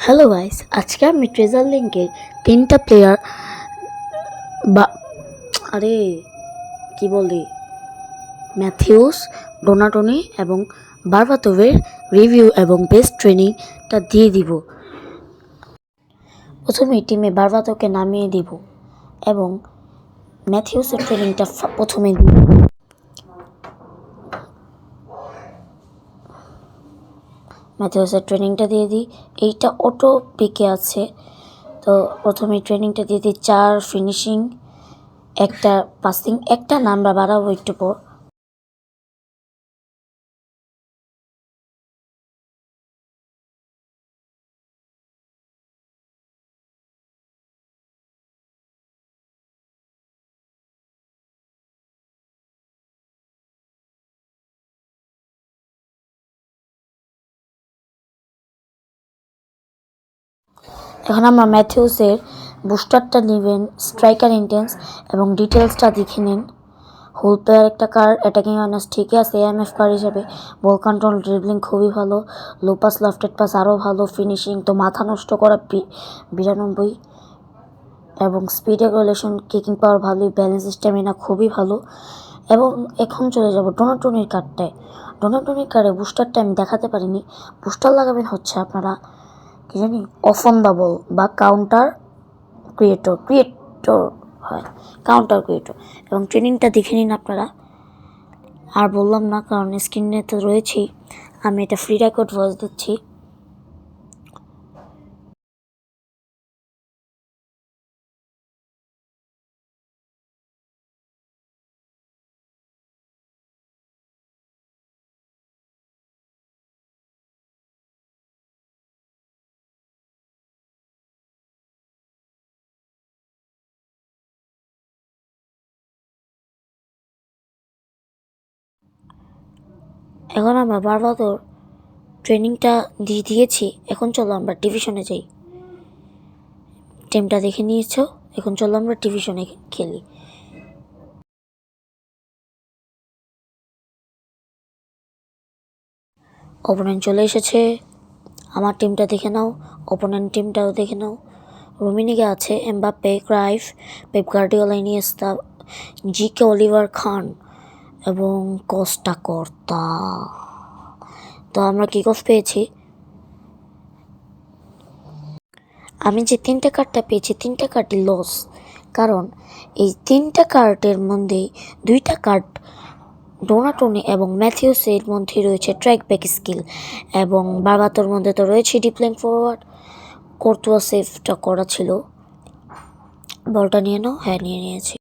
Hello guys আজকে আমি treasure লিঙ্কের তিনটা প্লেয়ার বা, আরে, কি বলি ম্যাথিউস ডোনাটনি এবং বারবাতোভের রিভিউ এবং বেস্ট ট্রেনিংটা দিয়ে দিব। প্রথমে টিমে বারবাতোকে নামিয়ে দিব এবং ম্যাথিউসের ট্রেনিংটা প্রথমে দিব। ম্যাথিউসের ট্রেনিংটা দিয়ে দিই। এইটা অটো পিকে আছে। তো প্রথমে ট্রেনিংটা দিয়ে দিই, চার ফিনিশিং, একটা পাসিং, একটা নাম্বার বাড়াবো একটু পর। এখন আমরা ম্যাথিউসের বুস্টারটা নেবেন, স্ট্রাইকার ইন্টেন্স এবং ডিটেলসটা দেখে নিন। হোল প্লেয়ার একটা কার, অ্যাটাকিং আনার্স ঠিকই আছে, এএমএফ কার হিসাবে। বল কন্ট্রোল ড্রিবলিং খুবই ভালো লো পাস লাফটেড পাস আরও ভালো ফিনিশিং তো মাথা নষ্ট করা বিরানব্বই। এবং স্পিড রেগুলেশন কিকিং পাওয়ার ভালোই ব্যালেন্স স্ট্যামিনা খুবই ভালো। এবং এখন চলে যাব ডোনাটনির কার্ডটায় ডোনাটনির কার্ডে বুস্টারটা আমি দেখাতে পারিনি। বুস্টার লাগাবেন হচ্ছে আপনারা। কি জানি অফন ডাবল বা কাউন্টার ক্রিয়েটর ক্রিয়েটর হয় কাউন্টার ক্রিয়েটর এবং ট্রেনিংটা দেখে নিন আপনারা। আর বললাম না, কারণ স্ক্রিনে তো রয়েছেই। আমি এটা ফ্রি রেকর্ড ভয়েস দিচ্ছি। এখন আমরা বারবার তো ট্রেনিংটা দিয়ে দিয়েছি। এখন চলো আমরা ডিভিশনে যাই। টিমটা দেখে নিয়েছো? এখন চলো আমরা ডিভিশনে খেলি। অপোনেন্ট চলে এসেছে। আমার টিমটা দেখে নাও। অপোনেন্ট টিমটাও দেখে নাও। রোমিনিকে আছে এমবাপ্পে ক্রাইফ পেপ গার্ডিওলা জি কে অলিভার খান এবং কস্টা কর্তা তো আমরা কিক অফ পেয়েছি? আমি যে তিনটে কার্ডটা পেয়েছি, তিনটে কার্ডই লস কারণ এই তিনটা কার্ডের মধ্যেই দুইটা কার্ড ডোনাটোনি এবং ম্যাথিউসের মধ্যে রয়েছে ট্র্যাক ব্যাক স্কিল এবং বারবাতোর মধ্যে তো রয়েছে ডিপ্লেন ফরওয়ার্ড কর্তুয়া সেফটা করা ছিল। বলটা নিয়ে নাও। হ্যাঁ নিয়ে নিয়েছি।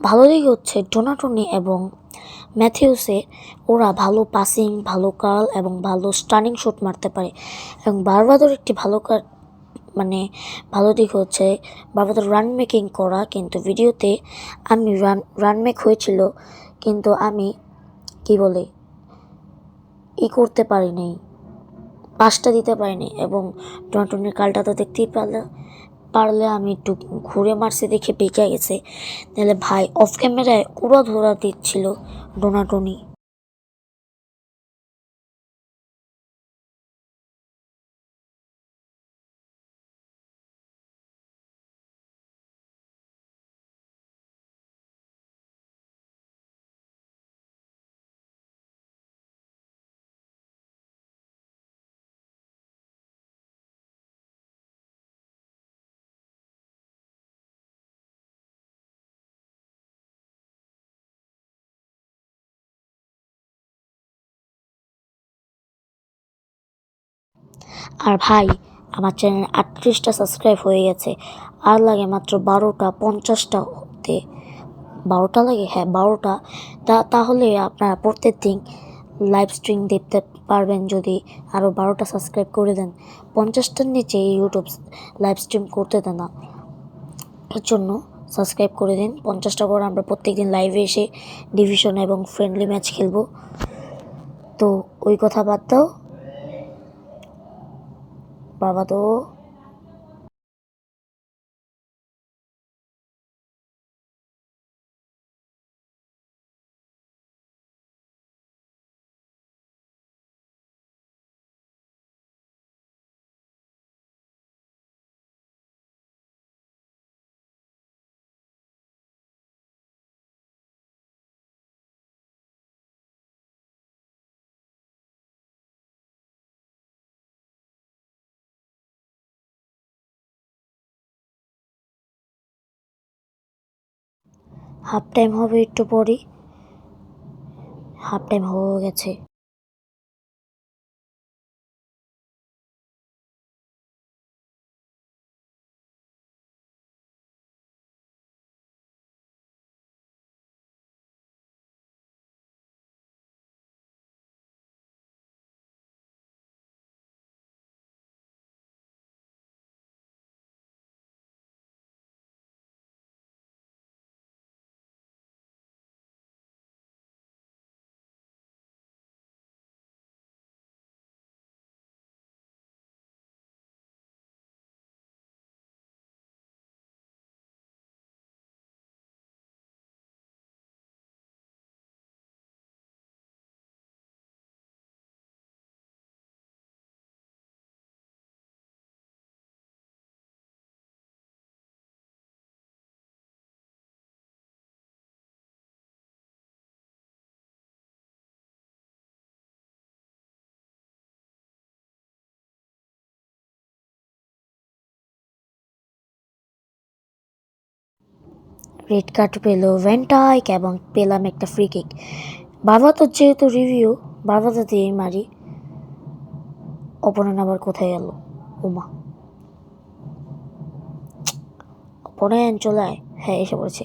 ভালো দিক হচ্ছে ডোনাটনি এবং ম্যাথিউসে ওরা ভালো পাসিং ভালো কার্ল এবং ভালো স্টানিং শট মারতে পারে। এবং বারবাদর একটি ভালো কার মানে ভালো দিক হচ্ছে বারবাদর রান মেকিং করা, কিন্তু ভিডিওতে আমি রান রান মেক হয়েছিল, কিন্তু আমি কি বলে, ই করতে পারি পারিনি পাঁচটা দিতে পারিনি এবং ডোনাটনির কালটা তো দেখতেই পারলে। পারলে আমি একটু ঘুরে মারছে দেখে বেঁকে গেছে। তাহলে ভাই অফ ক্যামেরায় উড়ো ধরা দিচ্ছিল ডোনাটনি আর ভাই, আমার চ্যানেল আটত্রিশটা সাবস্ক্রাইব হয়ে গেছে। আর লাগে মাত্র বারোটা, পঞ্চাশটা হতে বারোটা লাগে? হ্যাঁ বারোটা। তা, তাহলে আপনারা প্রত্যেক দিন লাইভ স্ট্রিম দেখতে পারবেন যদি আরও বারোটা সাবস্ক্রাইব করে দেন। পঞ্চাশটার নিচে ইউটিউব লাইভ স্ট্রিম করতে দেন না। এর জন্য সাবস্ক্রাইব করে দিন। পঞ্চাশটা করে আমরা প্রত্যেকদিন লাইভে এসে ডিভিশন এবং ফ্রেন্ডলি ম্যাচ খেলব। তো ওই কথা বাবা তো হাফ টাইম হবে একটু পরে হাফ টাইম হয়ে গেছে। রেড কার্ড পেল ভ্যান্টাইক এবং পেলাম একটা ফ্রি কিক বাবা তো যেহেতু রিভিউ বাবা তো দিয়েই মারি। অপরেন আবার কোথায় গেল? উমা। অপরেন চলে আয়। হ্যাঁ এসে পড়েছে।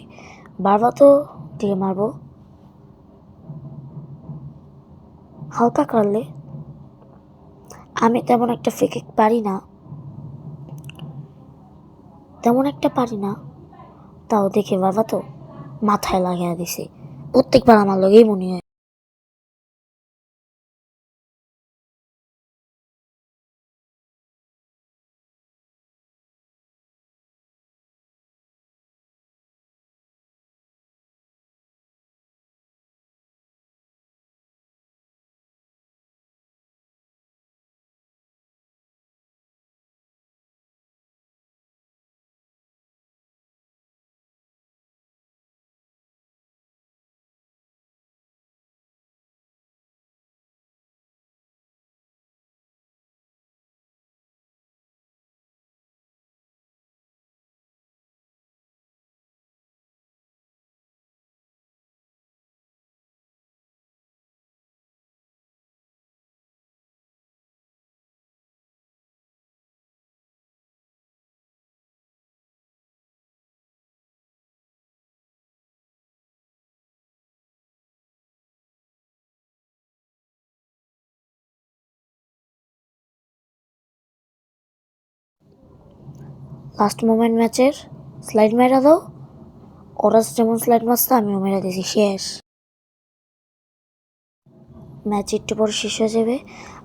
বারবা তো দিয়ে মারবো। হালকা করলে। আমি তেমন একটা ফ্রি কিক পারি না। তেমন একটা পারি না। তাও দেখে বাবা তো মাথায় লাগিয়ে দিছে। প্রত্যেকবার আমার লগেই মনে হয়। লাস্ট মোমেন্ট ম্যাচের স্লাইড মেরা দাও। ওরা যেমন স্লাইড মারছে, আমিও মেরা দিয়েছি, শেষ। ম্যাচ একটু পরে শেষ হয়ে যাবে।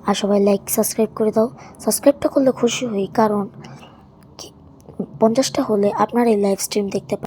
আর সবাই লাইক সাবস্ক্রাইব করে দাও। সাবস্ক্রাইবটা করলে খুশি হই, কারণ পঞ্চাশটা হলে আপনার এই লাইভ স্ট্রিম দেখতে